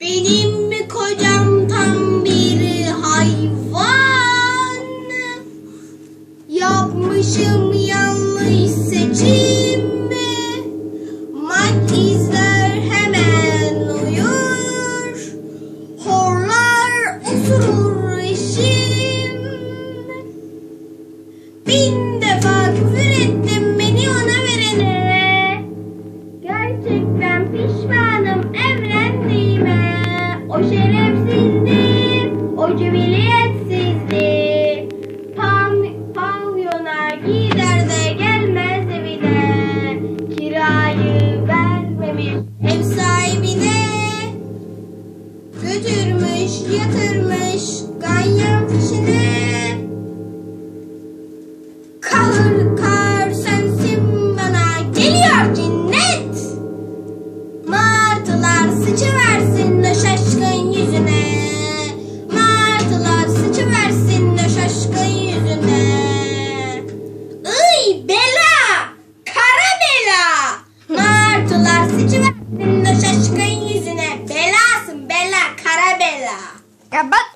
Benim mi kocam tam bir hayvan? Yapmışım yanlış seçim mi? Maç izler hemen uyur. Horlar oturur eşim. Bin O şerefsizdi, o cibiliyetsizdi. Pan, pavyona gider de gelmez evine. Kirayı vermemiş ev sahibine. Götürmüş yatırmış ganyan fişine. Kahır kar sensin bana geliyor cinnet. Martılar sıçıversin sıçıversin o şaşkın yüzüne. Belasın bela, kara bela. Ya bak